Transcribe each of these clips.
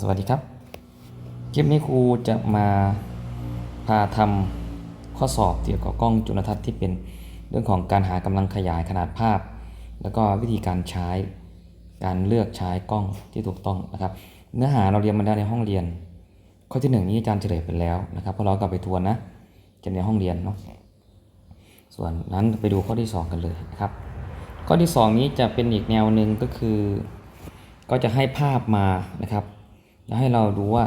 สวัสดีครับ คลิปนี้ครูจะมาพาทำข้อสอบเกี่ยวกับกล้องจุลทรรศน์ที่เป็นเรื่องของการหากำลังขยายขนาดภาพ แล้วก็วิธีการใช้การเลือกใช้กล้องที่ถูกต้องนะครับ เนื้อหาเราเรียนมาแล้วในห้องเรียน ข้อที่หนึ่งนี้อาจารย์เฉลยไปแล้วนะครับเพราะเรากลับไปทวนนะจะในห้องเรียนเนาะส่วนนั้นไปดูข้อที่สองกันเลยนะครับ ข้อที่สองนี้จะเป็นอีกแนวหนึ่งก็คือ ก็จะให้ภาพมานะครับ แล้วให้เราดูว่า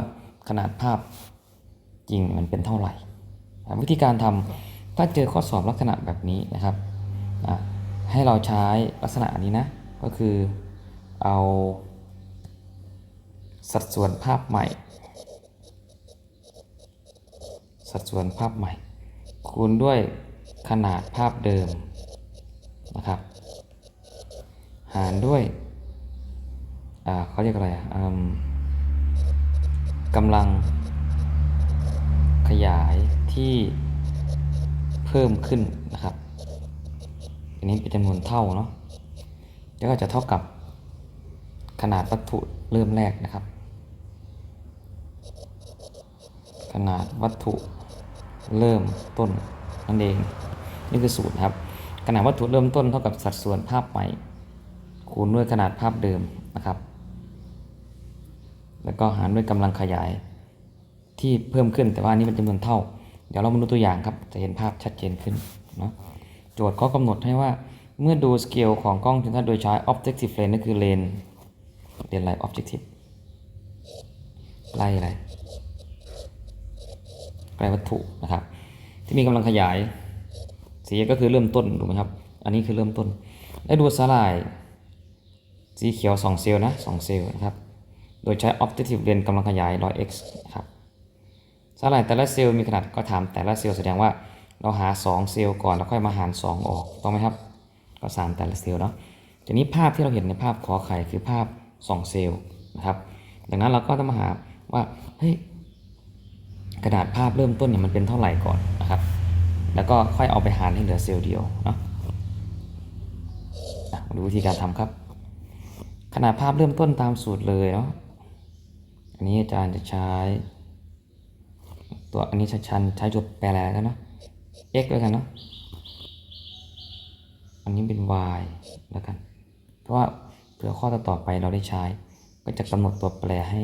ขนาดภาพจริงมันเป็นเท่าไหร่ วิธีการทำถ้าเจอข้อสอบลักษณะแบบนี้นะครับ ให้เราใช้ลักษณะนี้นะ ก็คือเอาสัดส่วนภาพใหม่ สัดส่วนภาพใหม่ คูณด้วยขนาดภาพเดิมนะครับ หารด้วยเขาเรียกอะไรอะ กำลังขยายที่เพิ่มขึ้นนะครับ อันนี้เป็นจำนวนเท่าเนาะ แล้วก็จะเท่ากับขนาดวัตถุเริ่มแรกนะครับ ขนาดวัตถุเริ่มต้นนั่นเอง นี่คือสูตรครับ ขนาดวัตถุเริ่มต้นเท่ากับสัดส่วนภาพใหม่คูณด้วยขนาดภาพเดิม แล้วก็หารด้วยกำลังขยายที่เพิ่มขึ้นแต่ว่านี้เป็นจำนวนเท่า เดี๋ยวเรามาดูตัวอย่างครับจะเห็นภาพชัดเจนขึ้นเนาะโจทย์ก็กำหนดให้ว่าเมื่อดูสเกลของกล้องจุลทรรศน์โดยใช้ objective lens นั่นคือเลนเลนอะไร objective ไล่อะไรไล่วัตถุนะครับ ที่มีกำลังขยายสีก็คือเริ่มต้นถูกไหมครับ อันนี้คือเริ่มต้น ได้ดูสลาย สีเขียว 2 เซลล์นะ2เซลล์นะครับ โดยใช้ objective lens กำลังขยาย 100x ครับสลายแต่ละเซลล์มีขนาดก็ถามแต่ละเซลล์แสดงว่าเราหา 2 เซลล์ก่อนแล้วค่อยมาหาร 2 ออกต้องไหมครับ ก็ 3 แต่ละเซลล์เนาะทีนี้ภาพที่เราเห็นในภาพขอไข่คือภาพ 2 เซลล์นะครับ ดังนั้นเราก็ต้องมาหาว่าเฮ้ยกระดาษภาพเริ่มต้นเนี่ยมันเป็นเท่าไหร่ก่อนนะครับ แล้วก็ค่อยเอาไปหารให้เหลือเซลล์เดียวเนาะอะมาดูวิธีการทำครับ ขนาดภาพเริ่มต้นตามสูตรเลยเนาะ อันนี้อาจารย์จะใช้ ตัวอันนี้ชันใช้จุดแปลอะไรกันเนาะ x แล้วกันเนาะ อันนี้เป็น y แล้วกัน เพราะว่าเผื่อข้อต่อไปเราได้ใช้ ก็จะกำหนดตัวแปรให้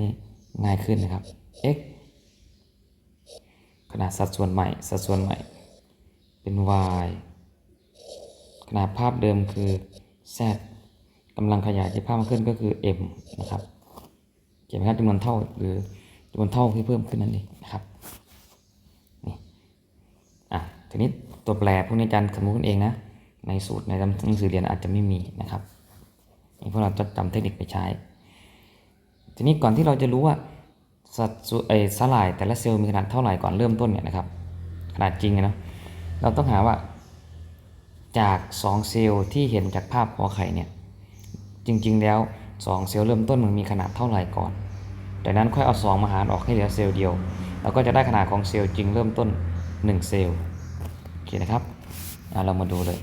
ง่ายขึ้นนะครับ x ขนาดสัดส่วนใหม่ สัดส่วนใหม่ เป็น y ขนาดภาพเดิมคือ z กำลังขยายที่ภาพมากขึ้นก็คือ m นะครับ เขียนไหมครับจำนวนเท่าหรือจำนวนเท่าที่เพิ่มขึ้นนั่นเองนะครับนี่อะทีนี้ตัวแปรพวกนี้อาจารย์คำนวณเองนะ ในสูตรในหนังสือเรียนอาจจะไม่มีนะครับนี่พวกเราจะจำเทคนิคไปใช้ ทีนี้ก่อนที่เราจะรู้ว่าสัดส่วนไอ้สลายแต่ละเซลล์มีขนาดเท่าไหร่ก่อนเริ่มต้นเนี่ยนะครับขนาดจริงนะเราต้องหาว่าจาก 2 เซลล์ที่เห็นจากภาพคอไข่เนี่ยจริง ๆ แล้ว 2 เซลล์เริ่มต้นมันมีขนาดเท่าไหร่ก่อน จากนั้นค่อยเอา 2 มาหารออกให้เหลือเซลล์เดียว เราก็จะได้ขนาดของเซลล์จริงเริ่มต้น 1 เซลล์โอเคนะครับเรามาดูเลย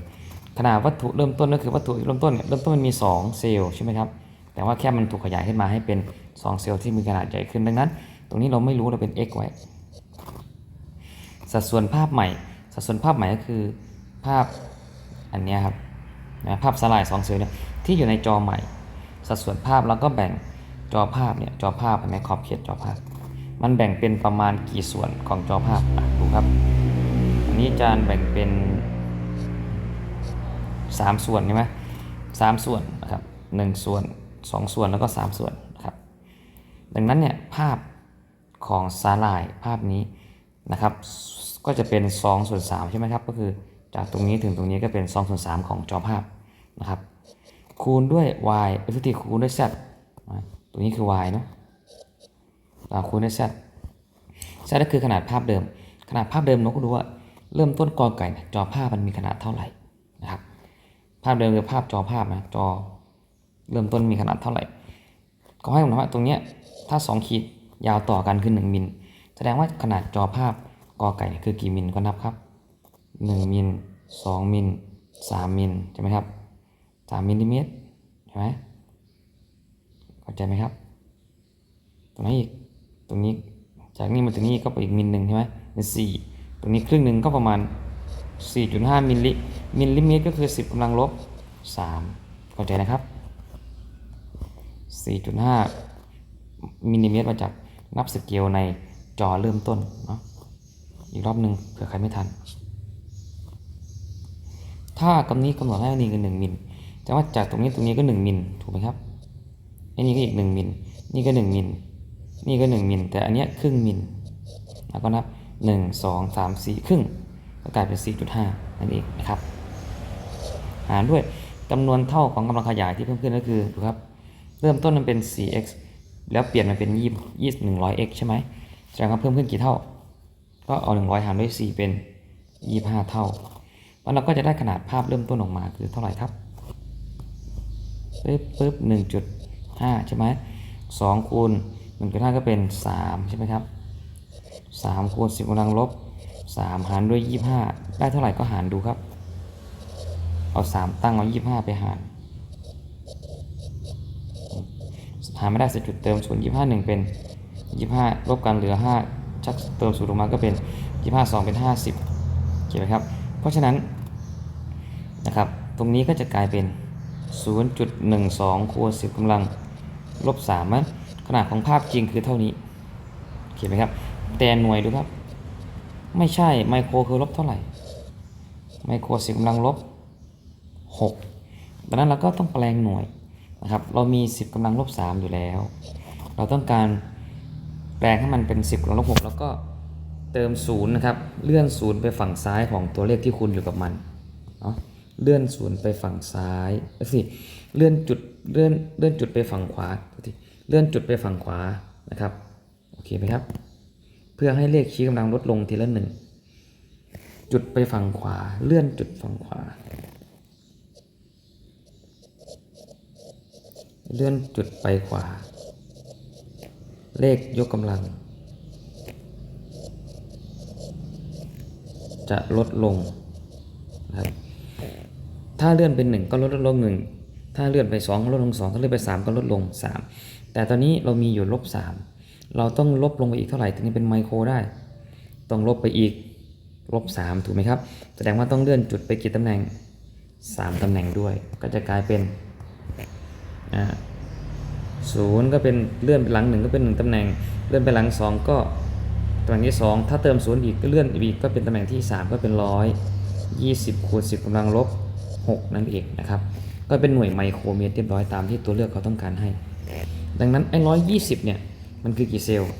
ขนาดวัตถุเริ่มต้นก็คือวัตถุเริ่มต้นเนี่ยเริ่มต้นมันมี 2 เซลล์ใช่ไหมครับ แต่ว่าแค่มันถูกขยายขึ้นมาให้เป็น 2 เซลล์ที่มีขนาดใหญ่ขึ้นดังนั้น ตรงนี้เราไม่รู้เราเป็น x ไว้ สัดส่วนภาพใหม่ สัดส่วนภาพใหม่ก็คือภาพอันนี้ครับนะภาพสลาย2เซลล์เนี่ยที่อยู่ในจอใหม่ สัดส่วนภาพแล้วก็แบ่งจอภาพเนี่ยจอภาพเห็นไหมขอบเขตจอภาพ มันแบ่งเป็นประมาณกี่ส่วนของจอภาพอะดูครับ อันนี้อาจารย์แบ่งเป็น 3 ส่วนใช่ไหมสามส่วนนะครับหนึ่งส่วน 2 ส่วนแล้วก็ 3 ส่วนนะครับดังนั้นเนี่ยภาพของสาลายภาพนี้นะครับก็จะเป็น2ส่วน3ใช่ไหมครับก็คือจากตรงนี้ถึงตรงนี้ก็เป็น2ส่วน3ของจอภาพนะครับ คูณด้วย y เอฟทีคูณด้วย z ตรงนี้คือ y เนาะอ่าคูณด้วย z z ก็คือขนาดภาพเดิม ขนาดภาพเดิมเราก็ดูว่าเริ่มต้นกอไก่จอภาพมันมีขนาดเท่าไหร่นะครับ ภาพเดิมคือภาพจอภาพนะจอเริ่มต้นมีขนาดเท่าไหร่ก็ให้ผมถามว่าตรงเนี้ยถ้า 2 ขีดยาวต่อกันคือ1มิลแสดงว่าขนาดจอภาพกอไก่คือกี่มิลก็นับครับ 1มิล2มิล3มิลใช่ไหมครับ 3มิลลิเมตรใช่ไหมเข้าใจไหมครับ ตรงนี้อีก ตรงนี้ จากนี้มาถึงนี้ก็ไปอีกมิลหนึ่งใช่ไหมเป็นสี่ตรงนี้ครึ่งหนึ่งก็ประมาณ 4.5 มิลลิมิลลิเมตรก็คือ 10กำลังลบ 3 เข้าใจนะครับ 4.5 มิลลิเมตรมาจากนับสเกลในจอเริ่มต้นเนาะอีกรอบหนึ่งเผื่อใครไม่ทัน ถ้ากำนี้กำหนดให้อันนี้คือ1มิล แต่ว่าจากตรงนี้ตรงนี้ก็ 1มิลถูกไหมครับอันนี้ก็อีก1มิลนี่ก็1มิลนี่ก็1มิลแต่อันเนี้ยครึ่งมิลแล้วก็นับ 1 2 3 4 ครึ่งก็กลายเป็น 4.5 นั่นเองนะครับ หารด้วยจำนวนเท่าของกำลังขยายที่เพิ่มขึ้นก็คือดูครับ เริ่มต้นมันเป็น 4x แล้วเปลี่ยนมาเป็น20 20 100x ใช่ไหมแสดงว่าเพิ่มขึ้นกี่เท่า ก็เอา 100 หารด้วย 4 เป็น 25 เท่า แล้วเราก็จะได้ขนาดภาพเริ่มต้นออกมาคือเท่าไหร่ครับ ปึ๊บปึ๊บ1.5ใช่ไหม2คูณ1.5ก็เป็น3ใช่ไหมครับ3คูณ10กำลังลบ3หารด้วย25ได้เท่าไหร่ก็หารดูครับ เอา3ตั้งเอา25ไปหารหารไม่ได้ส่จุดเติมศูนย์25 1เป็น25ลบกันเหลือ5ชักเติมศูนย์ลงมาก็เป็น25 2เป็น50เขียนไหมครับ เพราะฉะนั้นนะครับตรงนี้ก็จะกลายเป็น 0.12คูณ10กำลังลบ3มันขนาดของภาพจริงคือเท่านี้เขียนไหมครับ แต่หน่วยดูครับ ไม่ใช่ไมโครคือลบเท่าไหร่ ไมโคร10กำลังลบ6ดังนั้นเราก็ต้องแปลงหน่วยนะครับ เรามี 10กำลังลบ3อยู่แล้ว เราต้องการแปลงให้มันเป็น 10กำลังลบ6แล้วก็เติม0นะครับ เลื่อน0ไปฝั่งซ้ายของตัวเลขที่คูณอยู่กับมันเนาะ เลื่อน0ไปฝั่งซ้ายสิเลื่อนจุดเลื่อนเลื่อนจุดไปฝั่งขวาโทษทีเลื่อนจุดไปฝั่งขวานะครับโอเคไหมครับ เพื่อให้เลขชี้กำลังลดลงทีละหนึ่งจุดไปฝั่งขวา เลื่อนจุดฝั่งขวา เลื่อนจุดไปขวา เลขยกกำลัง จะลดลงนะครับ ถ้าเลื่อนเป็น 1 ก็ลดลง1ถ้าเลื่อนไป 2 ก็ลดลง 2 ถ้าเลื่อนไป 3 ก็ลดลง 3 แต่ตอนนี้เรามีอยู่ลบ3เราต้องลบลงไปอีกเท่าไหร่ถึงจะเป็นไมโครได้ ต้องลบไปอีกลบ3ถูกไหมครับ แสดงว่าต้องเลื่อนจุดไปกี่ตำแหน่ง 3ตำแหน่งด้วย ก็จะกลายเป็นศูนย์ก็เป็นเลื่อนไปหลังหนึ่งก็เป็นหนึ่งตำแหน่ง เลื่อนไปหลังสองก็ตำแหน่งที่สองถ้าเติมศูนย์อีกก็เลื่อนอีกก็เป็นตำแหน่งที่สามก็เป็นร้อยยี่สิบคูณสิบกำลังลบ หกนั่นเองนะครับ ก็เป็นหน่วยไมโครเมตรเรียบร้อยตามที่ตัวเลือกเขาต้องการให้ ดังนั้นไอ้ร้อยยี่สิบเนี่ย มันคือกี่เซลล์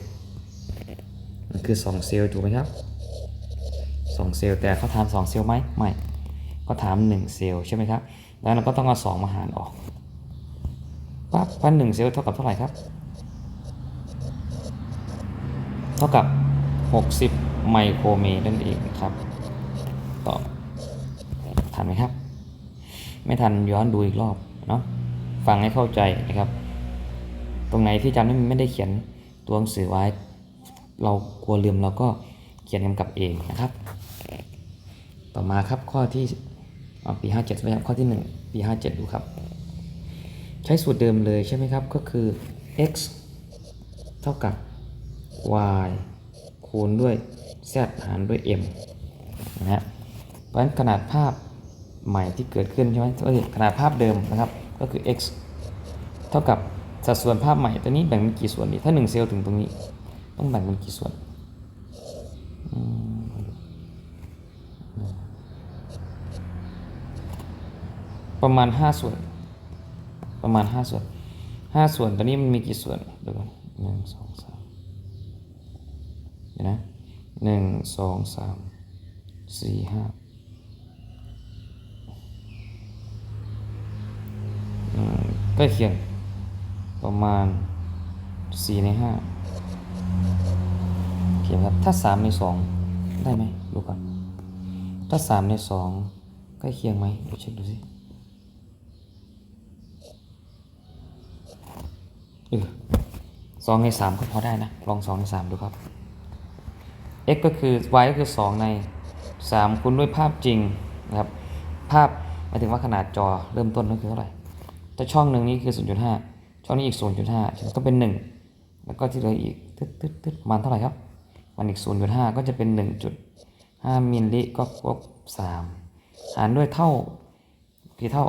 มันคือสองเซลล์ถูกไหมครับสองเซลล์แต่เขาถามสองเซลล์ไหมไม่เขาถามหนึ่งเซลล์ใช่ไหมครับดังนั้นเราก็ต้องเอาสองมาหารออกปั๊บพันหนึ่งเซลล์เท่ากับเท่าไหร่ครับ เท่ากับ 60 ไมโครเมตรนั่นเองครับ ต่อทันไหมครับ ไม่ทันย้อนดูอีกรอบเนาะฟังให้เข้าใจนะครับ ตรงไหนที่จำไม่ได้เขียนตัวหนังสือไว้ เรากลัวลืมเราก็เขียนกำกับเองนะครับ ต่อมาครับข้อที่อ่าปี57ใช่ไหมครับข้อที่1ปี57ดูครับ ใช้สูตรเดิมเลยใช่ไหมครับ ก็คือ x เท่ากับ y คูณด้วย z หารด้วย m นะฮะเพราะฉะนั้นขนาดภาพ ใหม่ที่เกิดขึ้นใช่ไหมเอ้ยขนาดภาพเดิมนะครับ ก็คือ x เท่ากับสัดส่วนภาพใหม่ตัวนี้แบ่งเป็นกี่ส่วนดีถ้า 1 เซลล์ถึงตรงนี้ ต้องแบ่งเป็นกี่ส่วนประมาณ 5 ส่วน ประมาณ 5 ส่วน 5 ส่วนตอนนี้มันมีกี่ส่วนเดี๋ยวก่อนหนึ่งสองสามเดี๋ยวนะหนึ่งสองสามสี่ห้าอืม ใกล้เคียงประมาณสี่ในห้าโอเคครับ ถ้าสามในสองได้ไหมดูก่อน ถ้าสามในสองใกล้เคียงไหมเดี๋ยวเช็คดูสิเออสองในสามก็พอได้นะ ลองสองในสามดูครับ x ก็คือ y ก็คือ 2 ใน 3 คูณด้วยภาพจริงนะครับ ภาพหมายถึงว่าขนาดจอเริ่มต้นก็คือเท่าไหร่ ถ้าช่องหนึ่งนี้คือ 0.5 ช่องนี้อีก 0.5 ก็เป็นแล้วก็ที่เหลืออีกตึ๊ดตึ๊ดตึ๊ดมาณเท่าไหร่ครับ มันอีก 0.5 ก็จะเป็น 1.5 มิลลิก็ครบ3หารด้วยเท่ากี่เท่า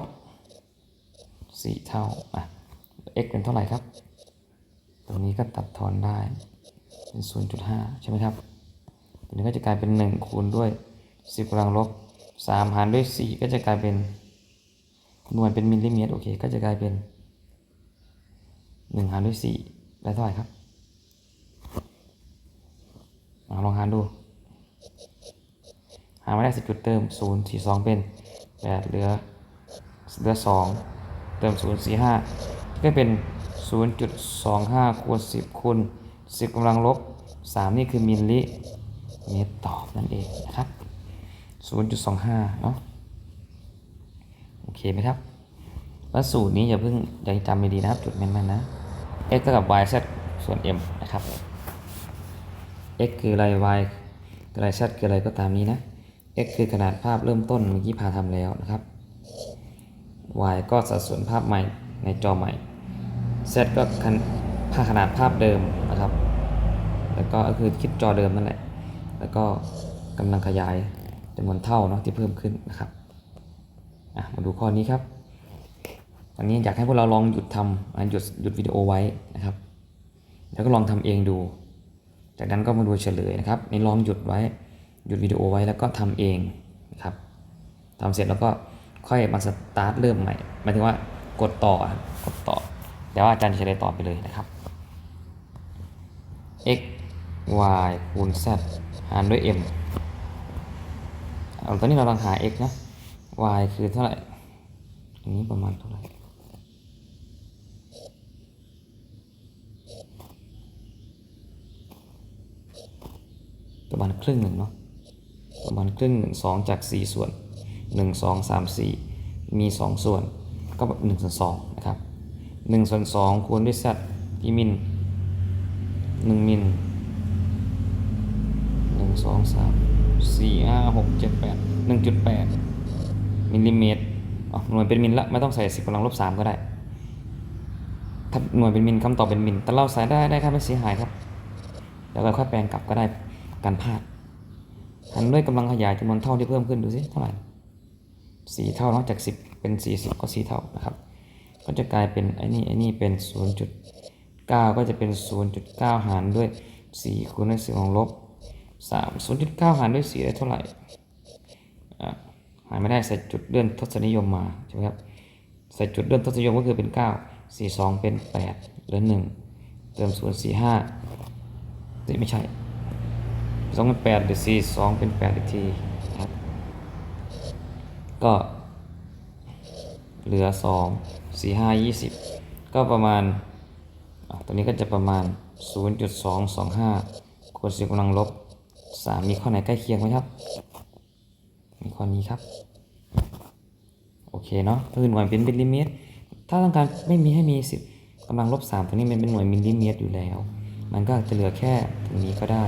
4 เท่าอะ x เป็นเท่าไหร่ครับ ตรงนี้ก็ตัดทอนได้เป็น 0.5 ใช่ไหมครับตรงนี้ก็จะกลายเป็น 1 คูณด้วย 10กำลังลบ3หารด้วย 4 ก็จะกลายเป็น หน่วยเป็นมิลลิเมตรโอเค ก็จะกลายเป็น1หารด้วย4ได้เท่าไหร่ครับอลองหารดู หาไม่ได้สิจุดเติมศูนย์สี่สองเป็นแปดเหลือเหลือสองเติมศูนย์สี่ห้าก็เป็นศูนย์จุดสองห้าคูณสิบคูณสิบกำลังลบสามนี่คือมิลลิเมตรต่อนั่นเองนะครับศูนย์จุดสองห้าเนาะ เคไหมครับแล้วสูตรนี้อย่าเพิ่งยังจำไม่ดีนะครับ จุดแม่นๆนะ x เท่ากับ y z ส่วน m นะครับ x คืออะไร y คืออะไร z คืออะไรก็ตามนี้นะ x คือขนาดภาพเริ่มต้นเมื่อกี้พาทำแล้วนะครับ y ก็สัดส่วนภาพใหม่ในจอใหม่ z ก็ขนภาพขนาดภาพเดิมนะครับ แล้วก็คือคิดจอเดิมนั่นแหละ แล้วก็กำลังขยายจำนวนเท่าเนาะที่เพิ่มขึ้นนะครับ มาดูข้อนี้ครับอันนี้อยากให้พวกเราลองหยุดทำหยุดหยุดวิดีโอไว้นะครับ แล้วก็ลองทำเองดู จากนั้นก็มาดูเฉลยนะครับนี่ลองหยุดไว้หยุดวิดีโอไว้แล้วก็ทำเองนะครับทำเสร็จแล้วก็ค่อยมาสตาร์ทเริ่มใหม่หมายถึงว่ากดต่อกดต่อเดี๋ยวอาจารย์เฉลยต่อไปเลยนะครับ x y คูณ z หารด้วย m เอาตอนนี้เรากำลังหา x นะ y คือเท่าไหร่ อันนี้ประมาณเท่าไหร่ ประมาณครึ่งหนึ่งเนาะ ประมาณครึ่งหนึ่งสองจากสี่ส่วนหนึ่งสองสามสี่มีสองส่วน ก็แบบหนึ่งส่วนสองนะครับหนึ่งส่วนสองคูณด้วย z ที่มิลหนึ่งมิลหนึ่งสองสามสี่ห้าหกเจ็ดแปดหนึ่งจุดแปด มิลลิเมตรอ๋อหน่วยเป็นมิลละไม่ต้องใส่สิบกำลังลบสามก็ได้ ถ้าหน่วยเป็นมิลคำตอบเป็นมิลแต่เราใส่ได้ได้ค่าไม่เสียหายครับแล้วเราค่อยแปลงกลับก็ได้การพลาดหันด้วยกำลังขยายจำนวนเท่าที่เพิ่มขึ้นดูสิเท่าไหร่สี่เท่านอกจากสิบเป็นสี่สิบก็สี่เท่านะครับก็จะกลายเป็นไอ้นี่ไอ้นี่เป็นศูนย์จุดเก้าก็จะเป็นศูนย์จุดเก้าหารด้วยสี่คูณด้วยสี่ของลบสามศูนย์จุดเก้าหารด้วยสี่ได้เท่าไหร่ หารไม่ได้ใส่จุดเลื่อนทศนิยมมาใช่ไหมครับใส่จุดเลื่อนทศนิยมก็คือเป็นเก้าสี่สองเป็นแปดเหลือหนึ่งเติมศูนย์สี่ห้าไม่ใช่สองเป็นแปดเดี๋ยวสี่สองเป็นแปดอีกทีครับก็เหลือสองสี่ห้ายี่สิบก็ประมาณอะตัวนี้ก็จะประมาณศูนย์จุดสองสองห้าคูณสิบกำลังลบสามมีข้อไหนใกล้เคียงไหมครับ มีข้อนี้ครับ โอเคเนาะคือหน่วยเป็นมิลลิเมตร ถ้าต้องการไม่มีให้มีสิบกำลังลบสามตัวนี้มันเป็นหน่วยมิลลิเมตรอยู่แล้ว มันก็จะเหลือแค่ตรงนี้ก็ได้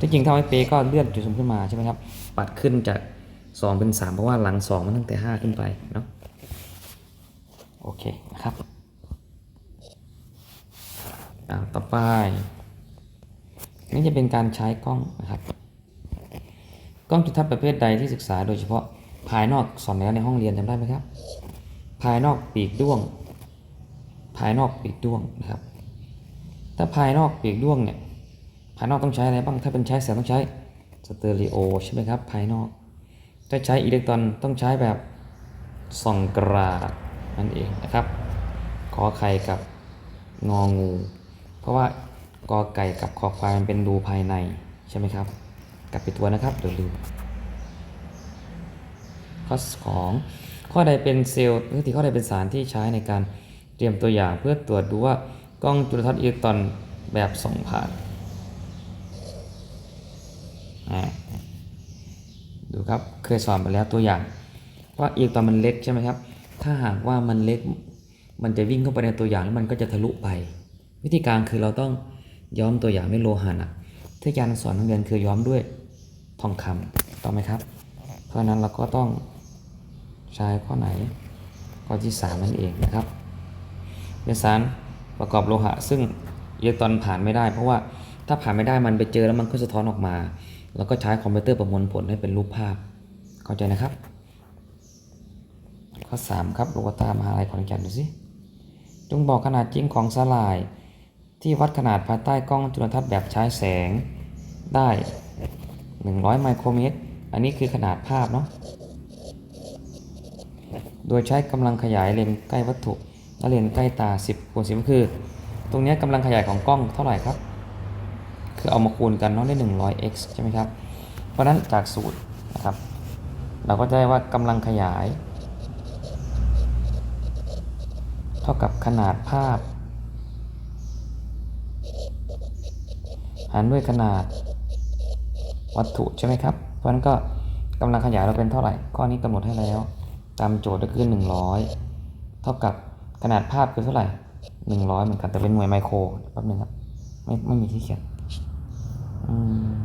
ที่จริงถ้าไม่เปก็เลื่อนจุดสูงขึ้นมาใช่ไหมครับ ปัดขึ้นจาก 2 เป็น 3 เพราะว่าหลัง 2 มันตั้งแต่ 5 ขึ้นไปเนาะ โอเคนะครับอ่าต่อไป นี่จะเป็นการใช้กล้องนะครับ กล้องจุลทรรศน์ประเภทใดที่ศึกษาโดยเฉพาะภายนอกสอนแล้วในห้องเรียนจำได้ไหมครับ ภายนอกปีกด้วง ภายนอกปีกด้วงนะครับ ถ้าภายนอกปีกด้วงเนี่ยภายนอกต้องใช้อะไรบ้าง ถ้าเป็นใช้แสงต้องใช้สเตอริโอใช่ไหมครับ ภายนอก ถ้าใช้อิเล็กตรอนต้องใช้แบบส่องกราดนั่นเองนะครับขอไข่กับงองู เพราะว่ากอไก่กับคอควายมันเป็นรูภายในใช่ไหมครับ กลับไปตัวนะครับเดี๋ยวลืมข้อของข้อใดเป็นเซลล์หรือที่ข้อใดเป็นสารที่ใช้ในการเตรียมตัวอย่างเพื่อตรวจดูว่ากล้องจุลทรรศน์อิเล็กตรอนแบบส่องผ่านดูครับเคยสอนไปแล้วตัวอย่าง ว่าอิเล็กตรอนมันเล็กใช่ไหมครับ ถ้าหากว่ามันเล็กมันจะวิ่งเข้าไปในตัวอย่างแล้วมันก็จะทะลุไป วิธีการคือเราต้องย้อมตัวอย่างด้วยโลหะนักที่อาจารย์สอนนักเรียนคือย้อมด้วย ทองคำถูกต้องไหมครับ เพราะฉะนั้นเราก็ต้องใช้ข้อไหน ข้อที่ 3 นั่นเองนะครับเป็นสารประกอบโลหะ ซึ่งอิเล็กตรอนผ่านไม่ได้ เพราะว่าถ้าผ่านไม่ได้มันไปเจอแล้วมันก็สะท้อนออกมา แล้วก็ใช้คอมพิวเตอร์ประมวลผลให้เป็นรูปภาพ เข้าใจนะครับ ข้อ 3 ครับโลกตามหาลัยขอนแก่นดูสิจงบอกขนาดจริงของสลาย ที่วัดขนาดภายใต้กล้องจุลทรรศน์แบบใช้แสงได้ 100 ไมโครเมตร อันนี้คือขนาดภาพเนาะ โดยใช้กำลังขยายเลนส์ใกล้วัตถุและเลนส์ใกล้ตา 10คูณ10ก็คือ ตรงนี้กำลังขยายของกล้องเท่าไหร่ครับ คือเอามาคูณกันเนาะได้ 100x ใช่ไหมครับ เพราะฉะนั้นจากสูตรนะครับ เราก็จะได้ว่ากำลังขยาย เท่ากับขนาดภาพหารด้วยขนาด วัตถุใช่ไหมครับ เพราะฉะนั้นก็กำลังขยายเราเป็นเท่าไหร่ ข้อนี้กำหนดให้แล้ว ตามโจทย์ก็คือ 100 เท่ากับขนาดภาพคือเท่าไหร่ 100 เหมือนกันแต่เป็นหน่วยไมโครแป๊บนึงครับ ไม่ไม่มีที่เขียนอืม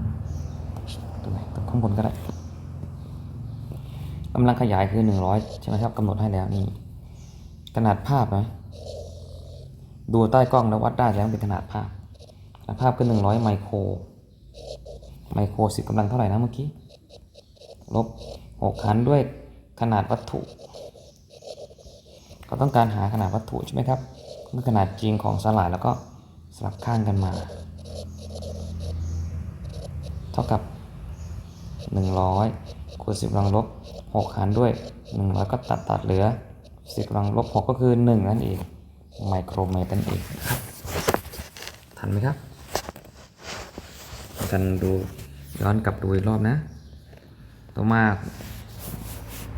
ตรงไหนตรงข้างบนก็ได้กำลังขยายคือ 100 ใช่ไหมครับกำหนดให้แล้วนี่ขนาดภาพนะดูใต้กล้องแล้ววัดได้แล้วเป็นขนาดภาพขนาดภาพคือ100 ไมโคร ไมโครสิบกำลังเท่าไหร่นะเมื่อกี้ ลบ6หารด้วยขนาดวัตถุ ก็ต้องการหาขนาดวัตถุใช่ไหมครับคือขนาดจริงของสลายแล้วก็สลับข้างกันมา เท่ากับ 100คูณ10กำลังลบ6หารด้วย 100 ก็ตัดตัดเหลือ 10กำลังลบ6ก็คือ 1 นั่นเองไมโครเมตรนั่นเองครับทันไหมครับ กันดูย้อนกลับดูอีกรอบนะ ต่อมา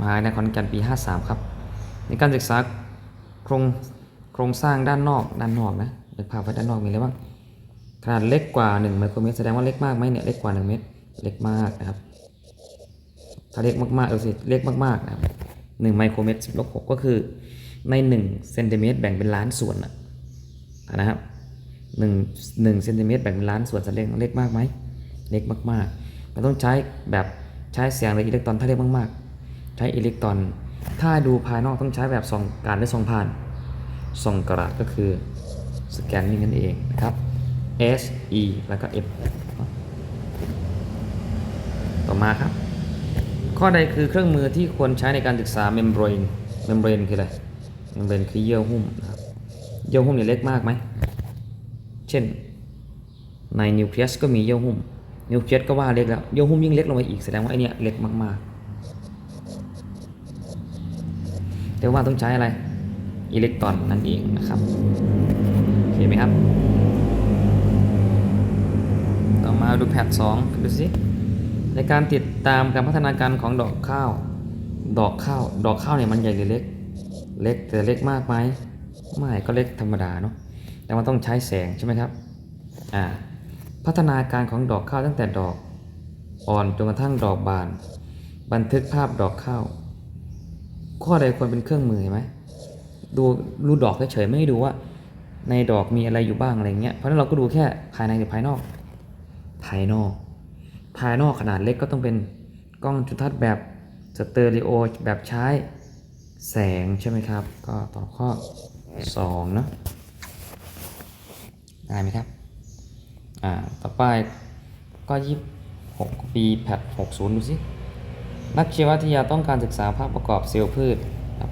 มาวิทยาลัยขอนแกนปี 53 ครับ ในการศึกษาโครงโครงสร้างด้านนอกด้านนอกนะนึกภาพไว้ด้านนอกมีอะไรบ้างขนาดเล็กกว่า 1 ไมโครเมตรแสดงว่าเล็กมากไหมเนี่ยเล็กกว่า 1 เมตรเล็กมากนะครับ ถ้าเล็กมากๆเออสิเล็กมากๆนะครับ1ไมโครเมตร10ลบ6ก็คือใน1เซนติเมตรแบ่งเป็นล้านส่วนนะนะครับ หนึ่งหนึ่งเซนติเมตรแบ่งเป็นล้านส่วนจะเล็กเล็กมากไหมเล็กมากๆมันต้องใช้แบบใช้แสงหรืออิเล็กตรอนถ้าเล็กมากๆ ใช้อิเล็กตรอน ถ้าดูภายนอกต้องใช้แบบส่องการและส่องผ่านส่องกระดาษก็คือสแกนนิ่งนั่นเองนะครับ S E แล้วก็ F ต่อมาครับ ข้อใดคือเครื่องมือที่ควรใช้ในการศึกษา membrane membrane คืออะไร membrane คือเยื่อหุ้มนะครับเยื่อหุ้มเนี่ยเล็กมากไหม เช่น ในนิวเคลียสก็มีเยื่อหุ้ม นิวเคลียสก็ว่าเล็กแล้วเยื่อหุ้มยิ่งเล็กลงไปอีกแสดงว่าไอเนี้ยเล็กมากๆแต่ว่าต้องใช้อะไรอิเล็กตรอนนั่นเองนะครับโอเคไหมครับ ต่อมาดูแพทสองดูสิในการติดตามการพัฒนาการของดอกข้าว ดอกข้าว ดอกข้าวเนี่ยมันใหญ่หรือเล็ก เล็กแต่เล็กมากไหมไม่ก็เล็กธรรมดาเนาะ แต่มันต้องใช้แสงใช่ไหมครับอ่าพัฒนาการของดอกข้าวตั้งแต่ดอกอ่อนจนกระทั่งดอกบาน บันทึกภาพดอกข้าวข้อใดควรเป็นเครื่องมือเห็นไหมดูรูดอกเฉยๆไม่ได้ดูว่า ในดอกมีอะไรอยู่บ้างอะไรเงี้ยเพราะนั้นเราก็ดูแค่ภายในหรือภายนอก ภายนอก ภายนอกขนาดเล็กก็ต้องเป็นกล้องจุลทรรศน์แบบสเตอริโอแบบใช้แสงใช่ไหมครับ ก็ตอบข้อ2เนอะ ได้ไหมครับ อ่า ต่อไปก็ยี่หกปีแพทหกศูนย์ดูสิ นักชีววิทยาต้องการศึกษาภาพประกอบเซลล์พืชครับ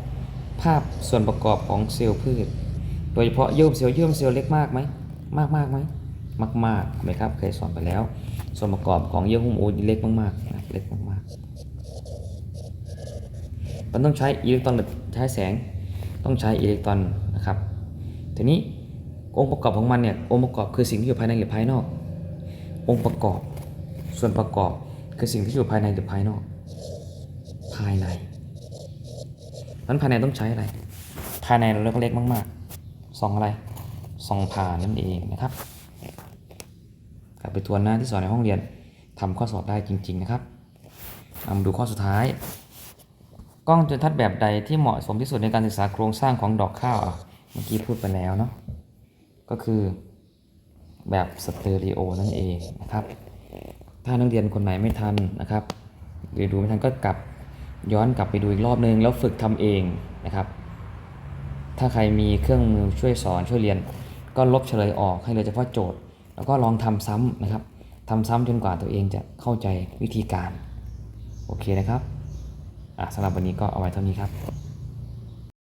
ภาพส่วนประกอบของเซลล์พืช โดยเฉพาะเยื่อเซลล์เยื่อเซลล์เล็กมากไหม มากมากไหม มากมากไหมครับ เคยสอนไปแล้ว ส่วนประกอบของเยื่อหุ้มโอ้ยเล็กมากๆนะเล็กมากๆมันต้องใช้อิเล็กตรอนใช้แสง ต้องใช้อิเล็กตรอนนะครับ ทีนี้ องค์ประกอบของมันเนี่ยองค์ประกอบคือสิ่งที่อยู่ภายในหรือภายนอก องค์ประกอบ ส่วนประกอบคือสิ่งที่อยู่ภายในหรือภายนอก ภายในนั้นภายในต้องใช้อะไร ภายในเราเล็กเล็กมากๆส่องอะไรส่องผ่านนั่นเองนะครับกลับไปทวนหน้าที่สอนในห้องเรียนทำข้อสอบได้จริง ๆ นะครับเอามาดูข้อสุดท้าย กล้องจุลทรรศน์แบบใดที่เหมาะสมที่สุดในการศึกษาโครงสร้างของดอกข้าวอะเมื่อกี้พูดไปแล้วเนาะ ก็คือแบบสเตอริโอนั่นเองนะครับ ถ้านักเรียนคนไหนไม่ทันนะครับ หรือดูไม่ทันก็กลับย้อนกลับไปดูอีกรอบนึง แล้วฝึกทำเองนะครับ ถ้าใครมีเครื่องมือช่วยสอนช่วยเรียน ก็ลบเฉลยออกให้เหลือเฉพาะโจทย์ แล้วก็ลองทำซ้ำนะครับทำซ้ำจนกว่าตัวเองจะเข้าใจวิธีการ โอเคนะครับสำหรับวันนี้ก็เอาไว้เท่านี้ครับ